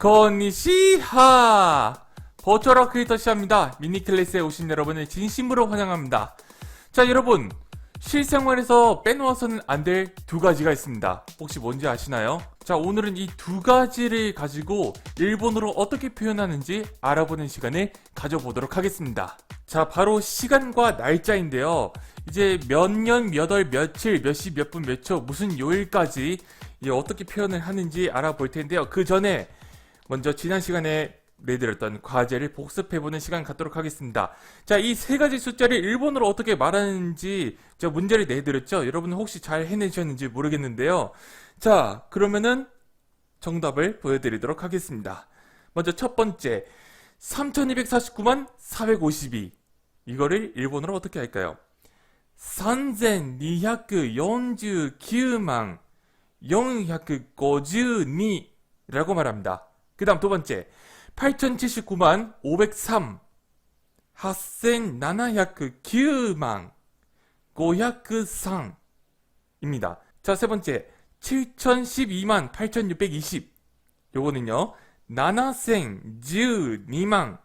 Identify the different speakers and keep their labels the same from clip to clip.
Speaker 1: 건니시하 버추얼 크리에이터 시합니다. 미니 클래스에 오신 여러분을 진심으로 환영합니다. 자 여러분 실생활에서 빼놓아서는 안 될 두 가지가 있습니다. 혹시 뭔지 아시나요? 자 오늘은 이 두 가지를 가지고 일본어로 어떻게 표현하는지 알아보는 시간을 가져보도록 하겠습니다. 자 바로 시간과 날짜인데요. 이제 몇 년, 몇 월, 며칠, 몇 시, 몇 분, 몇 초, 무슨 요일까지 어떻게 표현을 하는지 알아볼 텐데요. 그 전에 먼저 지난 시간에 내드렸던 과제를 복습해보는 시간 갖도록 하겠습니다. 자, 이 세 가지 숫자를 일본어로 어떻게 말하는지 저 문제를 내드렸죠? 여러분 혹시 잘 해내셨는지 모르겠는데요. 자, 그러면은 정답을 보여드리도록 하겠습니다. 먼저 첫 번째, 3249만 452. 이거를 일본어로 어떻게 할까요? 3249만 452라고 말합니다. 그 다음 두 번째, 8079만 503, 8709만 503입니다. 자, 세 번째, 7012만 8620. 요거는요, 7012만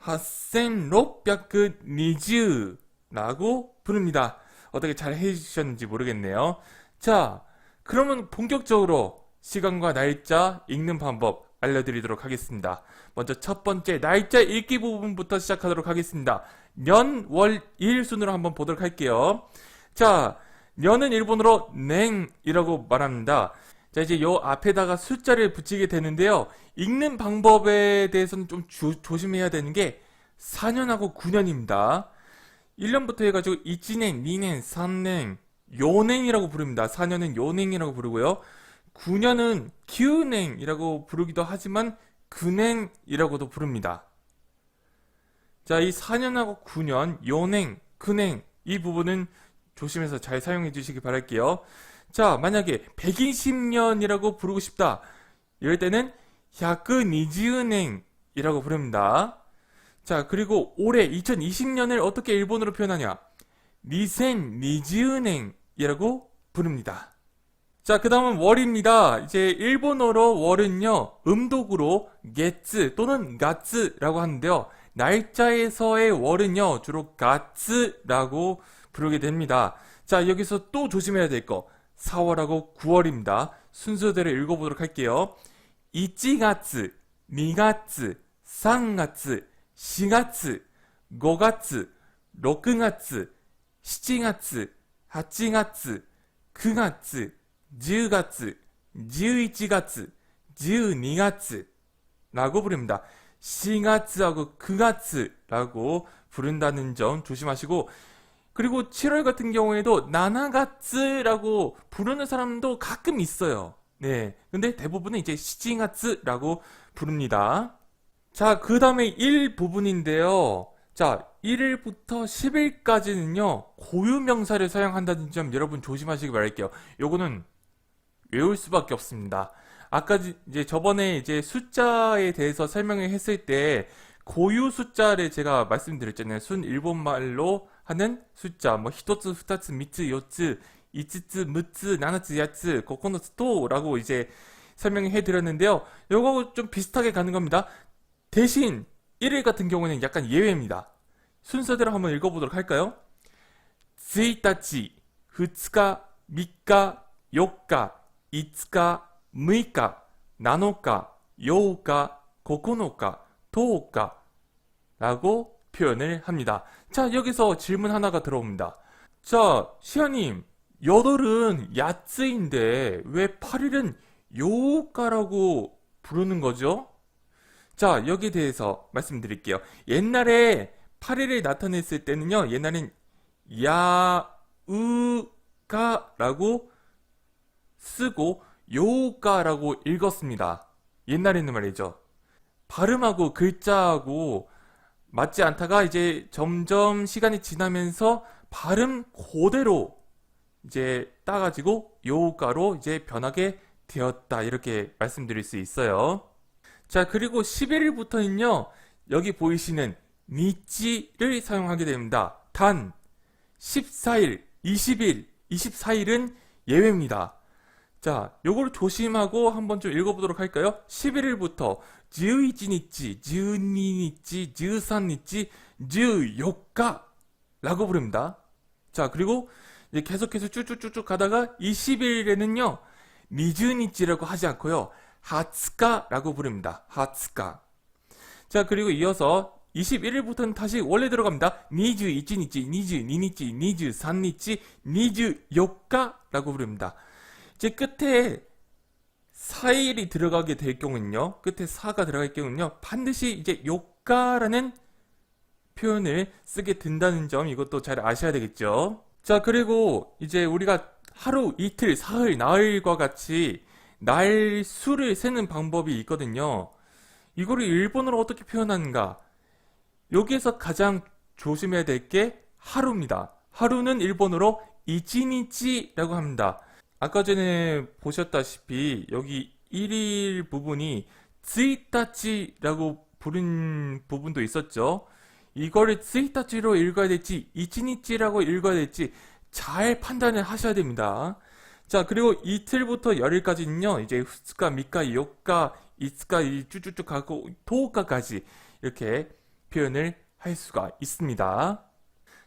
Speaker 1: 8620라고 부릅니다. 어떻게 잘 해주셨는지 모르겠네요. 자, 그러면 본격적으로 시간과 날짜 읽는 방법 알려드리도록 하겠습니다. 먼저 첫 번째 날짜 읽기 부분부터 시작하도록 하겠습니다. 년, 월, 일 순으로 한번 보도록 할게요. 자, 년은 일본어로 냉이라고 말합니다. 자, 이제 요 앞에다가 숫자를 붙이게 되는데요. 읽는 방법에 대해서는 좀 주- 조심해야 되는 게 4년하고 9년입니다. 1년부터 해가지고 1년, 2년, 3년, 요냉이라고 부릅니다. 4년은 요냉이라고 부르고요. 9년은 기운행이라고 부르기도 하지만 근행이라고도 부릅니다. 자, 이 4년하고 9년, 요냉, 근행 이 부분은 조심해서 잘 사용해 주시기 바랄게요. 자, 만약에 120년이라고 부르고 싶다. 이럴 때는 120년이라고 부릅니다. 자, 그리고 올해 2020년을 어떻게 일본어로 표현하냐? 니센 니지은행이라고 부릅니다. 자, 그 다음은 월입니다. 이제 일본어로 월은요, 음독으로 게츠 또는 가츠라고 하는데요. 날짜에서의 월은요, 주로 가츠라고 부르게 됩니다. 자, 여기서 또 조심해야 될 거. 4월하고 9월입니다. 순서대로 읽어보도록 할게요. 1가츠, 2가츠, 3가츠, 4가츠, 5가츠, 6가츠, 7가츠, 8가츠, 9가츠, 10月, 11月, 12月라고 부릅니다. 4月하고 9月라고 부른다는 점 조심하시고 그리고 7월 같은 경우에도 나나가츠라고 부르는 사람도 가끔 있어요. 네. 근데 대부분은 이제 시징가츠라고 부릅니다. 자, 그 다음에 1 부분인데요. 자, 1일부터 10일까지는요, 고유명사를 사용한다는 점 여러분 조심하시기 바랄게요. 요거는 외울 수밖에 없습니다. 아까 지- 이제 저번에 이제 숫자에 대해서 설명을 했을 때 고유 숫자를 제가 말씀드렸잖아요. 순 일본말로 하는 숫자, 뭐 히토츠, 후타츠, 미츠, 요츠, 이츠츠, 무츠, 나나츠, 야츠, 코코노츠, 토라고 이제 설명해 드렸는데요. 요거 좀 비슷하게 가는 겁니다. 대신 1일 같은 경우는 약간 예외입니다. 순서대로 한번 읽어보도록 할까요? 1日、2日、3日、4日、 5日、6日、7日、8日、9日、10日라고 표현을 합니다. 자, 여기서 질문 하나가 들어옵니다. 자, 시아님, 여덟은 야츠인데 왜 8일은 요가라고 부르는 거죠? 자, 여기에 대해서 말씀드릴게요. 옛날에 8일을 나타냈을 때는요, 옛날엔 야우가라고 쓰고 요가라고 읽었습니다. 옛날에는 말이죠. 발음하고 글자하고 맞지 않다가 이제 점점 시간이 지나면서 발음 그대로 이제 따가지고 요가로 이제 변하게 되었다. 이렇게 말씀드릴 수 있어요. 자, 그리고 11일부터는요, 여기 보이시는 니치를 사용하게 됩니다. 단, 14일, 20일, 24일은 예외입니다. 자, 요거를 조심하고 한번 좀 읽어보도록 할까요? 11일부터 즈이지니치, 즈니니치, 즈산니치, 즈요까 라고 부릅니다. 자, 그리고 계속해서 쭉쭉쭉쭉 가다가 21일에는요. 니즈니찌라고 하지 않고요. 하츠카라고 부릅니다. 하츠카. 자, 그리고 이어서 21일부터는 다시 원래 들어갑니다. 니즈 이치니치, 니즈 니니치, 니즈 산니치, 니즈 요까라고 부릅니다. 이제 끝에 4일이 들어가게 될 경우는요, 끝에 4가 들어갈 경우는요, 반드시 이제 요가라는 표현을 쓰게 된다는 점 이것도 잘 아셔야 되겠죠. 자, 그리고 이제 우리가 하루, 이틀, 사흘, 나흘과 같이 날 수를 세는 방법이 있거든요. 이거를 일본어로 어떻게 표현하는가? 여기에서 가장 조심해야 될 게 하루입니다. 하루는 일본어로 이치니치라고 합니다. 아까 전에 보셨다시피 여기 1일 부분이 츠이타치라고 부른 부분도 있었죠. 이거를 츠이타치로 읽어야 될지 이치니치라고 읽어야 될지 잘 판단을 하셔야 됩니다. 자, 그리고 이틀부터 열일까지는요, 이제 후스카, 미카, 요카, 이츠카, 이 쭉쭉쭉 가고 토오카까지 이렇게 표현을 할 수가 있습니다.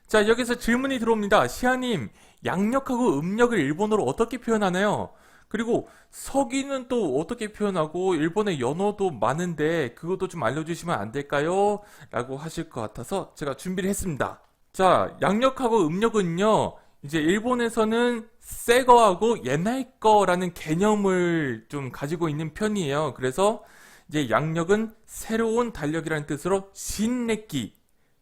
Speaker 1: 자, 여기서 질문이 들어옵니다. 시아님, 양력하고 음력을 일본어로 어떻게 표현하나요? 그리고 서기는 또 어떻게 표현하고 일본의 연어도 많은데 그것도 좀 알려주시면 안 될까요? 라고 하실 것 같아서 제가 준비를 했습니다. 자, 양력하고 음력은요, 이제 일본에서는 새 거하고 옛날 거라는 개념을 좀 가지고 있는 편이에요. 그래서 이제 양력은 새로운 달력이라는 뜻으로 신暦기,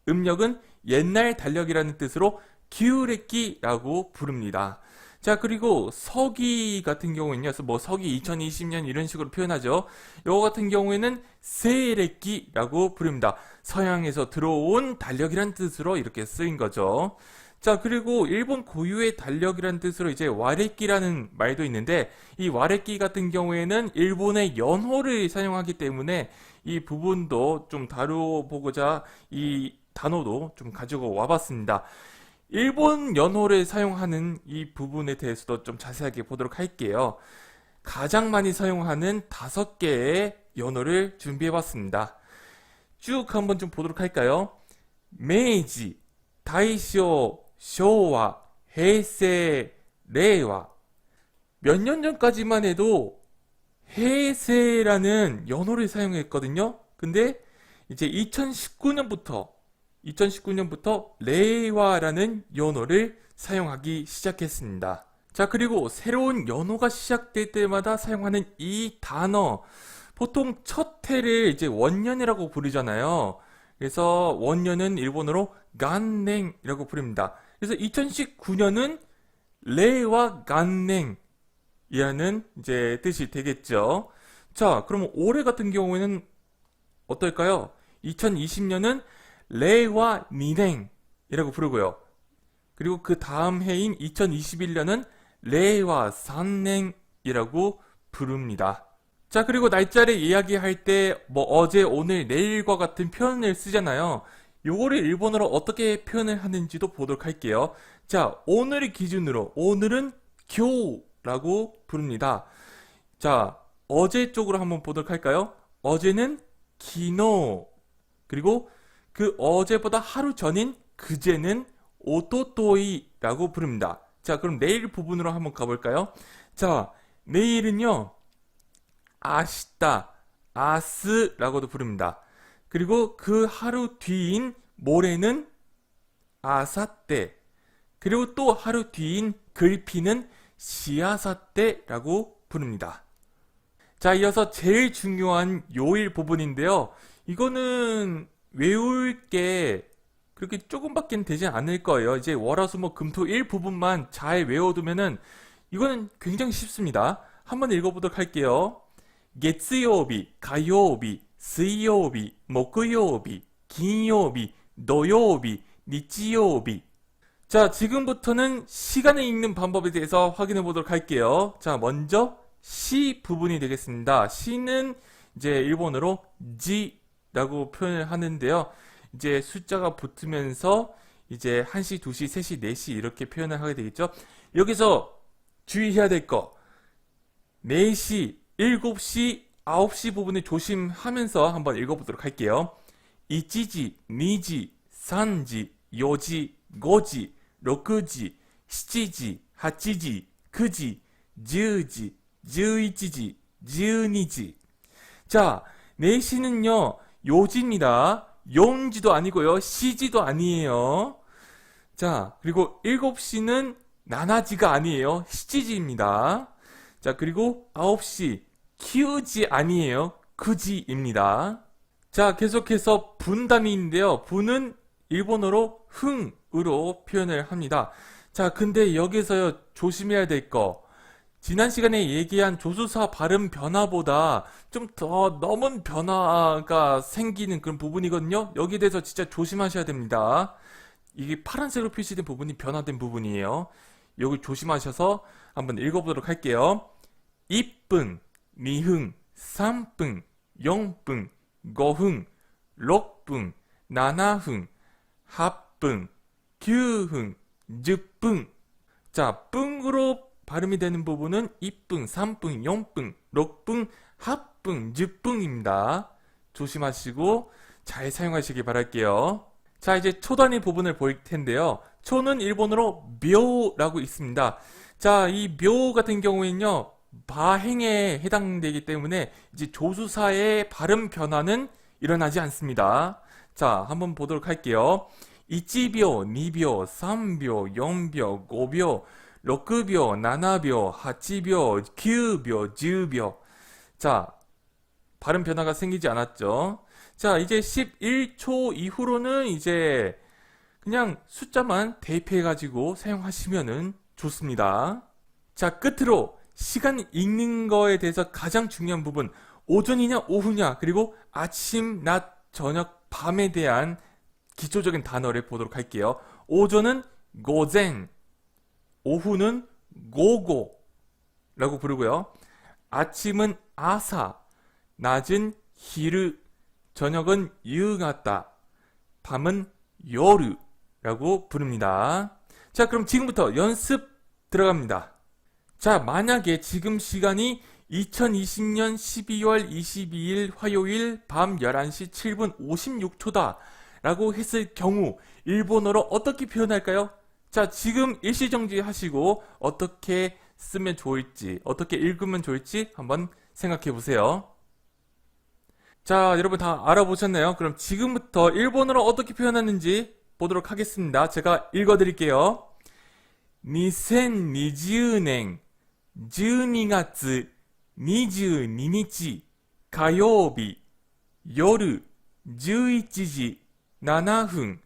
Speaker 1: 음력은 옛날 달력이라는 뜻으로 기우暦기라고 부릅니다. 자, 그리고 서기 같은 경우는요, 뭐 서기 2020년 이런 식으로 표현하죠. 요거 같은 경우에는 세暦기라고 부릅니다. 서양에서 들어온 달력이라는 뜻으로 이렇게 쓰인 거죠. 자, 그리고 일본 고유의 달력이라는 뜻으로 이제 와레끼라는 말도 있는데, 이 와레끼 같은 경우에는 일본의 연호를 사용하기 때문에 이 부분도 좀 다뤄보고자 이 단어도 좀 가지고 와봤습니다. 일본 연호를 사용하는 이 부분에 대해서도 좀 자세하게 보도록 할게요. 가장 많이 사용하는 다섯 개의 연호를 준비해 봤습니다. 쭉 한번 좀 보도록 할까요? 메이지, 다이쇼, 쇼와, 헤이세, 레이와. 몇 년 전까지만 해도 헤이세라는 연호를 사용했거든요. 근데 이제 2019년부터 2019년부터 레이와라는 연호를 사용하기 시작했습니다. 자, 그리고 새로운 연호가 시작될 때마다 사용하는 이 단어. 보통 첫 해를 이제 원년이라고 부르잖아요. 그래서 원년은 일본어로 간냉이라고 부릅니다. 그래서 2019년은 레와 간냉이라는 이제 뜻이 되겠죠. 자, 그럼 올해 같은 경우에는 어떨까요? 2020년은 레와 니냉이라고 부르고요. 그리고 그 다음 해인 2021년은 레와 산냉이라고 부릅니다. 자, 그리고 날짜를 이야기할 때 뭐 어제, 오늘, 내일과 같은 표현을 쓰잖아요. 요거를 일본어로 어떻게 표현을 하는지도 보도록 할게요. 자, 오늘을 기준으로 오늘은 교라고 부릅니다. 자, 어제 쪽으로 한번 보도록 할까요? 어제는 기노 그리고 그 어제보다 하루 전인 그제는 오토토이라고 부릅니다. 자, 그럼 내일 부분으로 한번 가볼까요? 자, 내일은요, 아시다, 아스라고도 부릅니다. 그리고 그 하루 뒤인 모레는 아사떼, 그리고 또 하루 뒤인 글피는 시아사떼라고 부릅니다. 자, 이어서 제일 중요한 요일 부분인데요. 이거는 외울 게 그렇게 조금밖에 되지 않을 거예요. 이제 월화수목 금토 일 부분만 잘 외워두면은 이거는 굉장히 쉽습니다. 한번 읽어보도록 할게요. 月曜日、火曜日、水曜日、木曜日、金曜日、土曜日、日曜日. 자, 지금부터는 시간을 읽는 방법에 대해서 확인해 보도록 할게요. 자, 먼저 시 부분이 되겠습니다. 시는 이제 일본어로 지 라고 표현을 하는데요. 이제 숫자가 붙으면서 이제 1시, 2시, 3시, 4시 이렇게 표현을 하게 되겠죠. 여기서 주의해야 될 거. 4시, 7시, 9시 부분을 조심하면서 한번 읽어보도록 할게요. 1지, 2지, 3지, 4지, 5지, 6지, 7지, 8지, 9지, 10지, 11지, 12지. 자, 4시는요, 요지입니다. 용지도 아니고요, 시지도 아니에요. 자, 그리고 7시는 나나지가 아니에요. 시지지입니다. 자, 그리고 9시, 키우지 아니에요. 그지입니다. 자, 계속해서 분단위인데요. 분은 일본어로 흥으로 표현을 합니다. 자, 근데 여기서요, 조심해야 될 거. 지난 시간에 얘기한 조수사 발음 변화보다 좀 더 넘은 변화가 생기는 그런 부분이거든요. 여기에 대해서 진짜 조심하셔야 됩니다. 이게 파란색으로 표시된 부분이 변화된 부분이에요. 여기 조심하셔서 한번 읽어보도록 할게요. 이쁜, 니흥, 삼분, 영분, 거흥, 록분, 나나흥, 합분, 규흥, 즉분. 자, 뿡으로 발음이 되는 부분은 이뿡, 삼뿡, 영뿡, 록뿡, 합뿡, 즉뿡입니다. 조심하시고 잘 사용하시기 바랄게요. 자, 이제 초단위 부분을 볼 텐데요. 초는 일본어로 묘라고 있습니다. 자, 이 묘 같은 경우에는요, 바행에 해당되기 때문에 이제 조수사의 발음 변화는 일어나지 않습니다. 자, 한번 보도록 할게요. 이치묘, 니묘, 삼묘, 영묘, 고묘, 록묘, 나나묘, 하치묘, 규묘, 즈묘. 자, 발음 변화가 생기지 않았죠. 자, 이제 11초 이후로는 이제 그냥 숫자만 대입해가지고 사용하시면은 좋습니다. 자, 끝으로 시간 읽는 거에 대해서 가장 중요한 부분, 오전이냐, 오후냐, 그리고 아침, 낮, 저녁, 밤에 대한 기초적인 단어를 보도록 할게요. 오전은 고젠, 오후는 고고라고 부르고요. 아침은 아사, 낮은 히르, 저녁은 유가다, 밤은 요르라고 부릅니다. 자, 그럼 지금부터 연습 들어갑니다. 자, 만약에 지금 시간이 2020년 12월 22일 화요일 밤 11시 7분 56초다 라고 했을 경우 일본어로 어떻게 표현할까요? 자, 지금 일시정지 하시고 어떻게 쓰면 좋을지, 어떻게 읽으면 좋을지 한번 생각해 보세요. 자, 여러분 다 알아보셨나요? 그럼 지금부터 일본어로 어떻게 표현하는지 보도록 하겠습니다. 제가 읽어 드릴게요. 2020年12月22日火曜日夜11時7分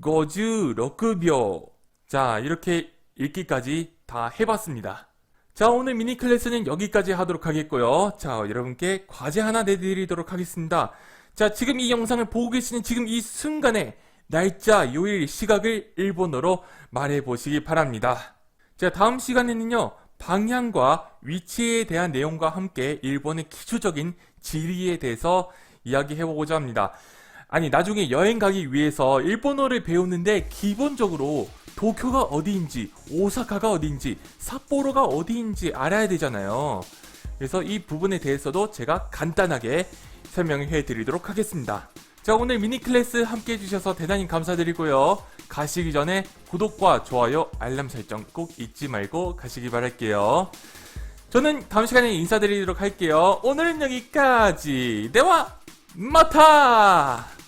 Speaker 1: 56秒 자, 이렇게 읽기까지 다 해봤습니다. 자, 오늘 미니 클래스는 여기까지 하도록 하겠고요. 자, 여러분께 과제 하나 내드리도록 하겠습니다. 자, 지금 이 영상을 보고 계시는 지금 이 순간에 날짜, 요일, 시각을 일본어로 말해 보시기 바랍니다. 자, 다음 시간에는요, 방향과 위치에 대한 내용과 함께 일본의 기초적인 지리에 대해서 이야기해 보고자 합니다. 아니, 나중에 여행 가기 위해서 일본어를 배우는데 기본적으로 도쿄가 어디인지, 오사카가 어디인지, 삿포로가 어디인지 알아야 되잖아요. 그래서 이 부분에 대해서도 제가 간단하게 설명해 드리도록 하겠습니다. 자, 오늘 미니 클래스 함께 해주셔서 대단히 감사드리고요. 가시기 전에 구독과 좋아요, 알람 설정 꼭 잊지 말고 가시기 바랄게요. 저는 다음 시간에 인사드리도록 할게요. 오늘은 여기까지. 대화 마타!